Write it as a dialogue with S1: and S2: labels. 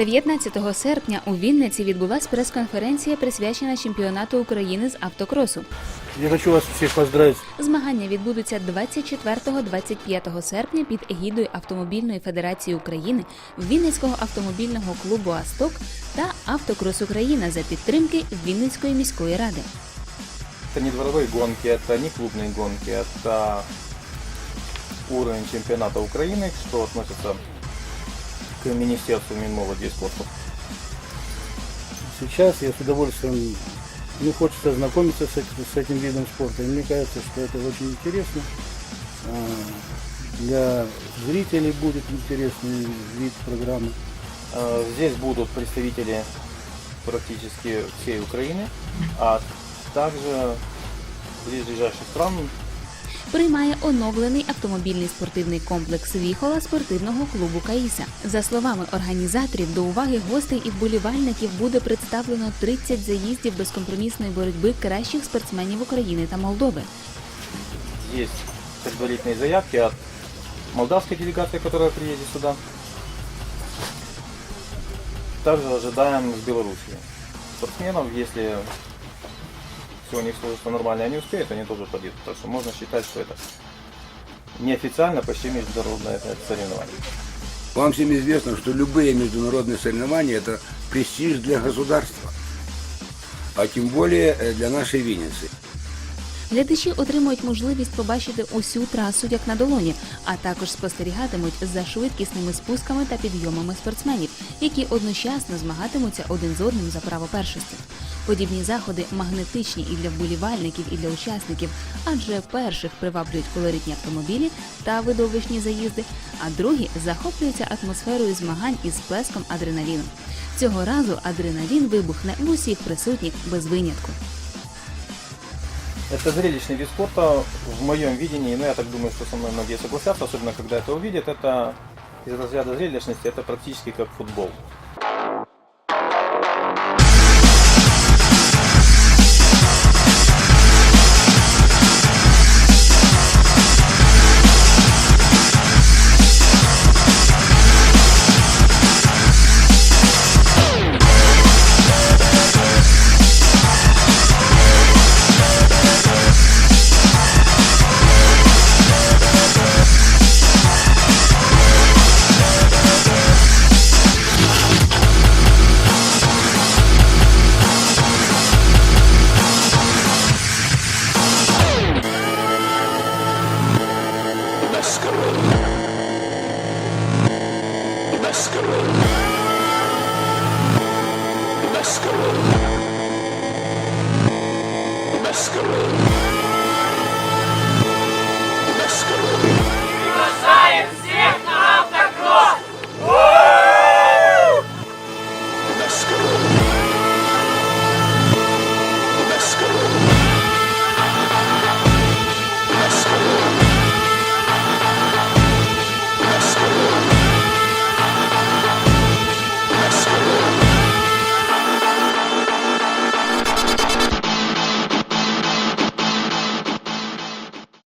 S1: 19 серпня у Вінниці відбулася прес-конференція, присвячена чемпіонату України з автокросу.
S2: Я хочу вас всех поздравить
S1: Змагання відбудуться 24-25 серпня під егідою Автомобільної федерації України, Вінницького автомобільного клубу Асток та Автокрос Україна за підтримки Вінницької міської ради.
S3: Это не дворовые гонки, это не клубные гонки, это уровень чемпионата Украины, что относится к Министерству Минмолоди и спорта.
S2: Сейчас я с удовольствием, ну, хочется ознакомиться с этим, с этим видом спорта. И мне кажется, что это очень интересно. А, Для зрителей будет интересный вид программы.
S3: Э, Здесь будут представители практически всей Украины, а также близлежащих стран,
S1: Приймає оновлений автомобільний спортивний комплекс Віхола спортивного клубу Каїса. За словами організаторів, до уваги гостей і вболівальників буде представлено 30 заїздів безкомпромісної боротьби кращих спортсменів України та Молдови.
S3: есть предварительные заявки от молдавской делегации, которая приедет сюда. Также ожидаем с Белоруссии. Спортсменов, если все у них сложится нормально, и они успеют, они тоже подъедут. Так что можно считать, что это неофициально почти международное это соревнование.
S4: Вам всем известно, что любые международные соревнования – это престиж для государства, а тем более э, для нашей Винницы.
S1: Глядачі отримують можливість побачити усю трасу як на долоні, а також спостерігатимуть за швидкісними спусками та підйомами спортсменів, які одночасно змагатимуться один з одним за право першості. Подібні заходи магнетичні і для вболівальників, і для учасників, адже перших приваблюють колоритні автомобілі та видовищні заїзди, а другі захоплюються атмосферою змагань із плеском адреналіну. Цього разу адреналін вибухне в усіх присутніх без винятку.
S3: Это зрелищный вид спорта в моем видении, но я так думаю, что со мной многие согласятся, особенно когда это увидят, это из разряда зрелищности, это практически как футбол.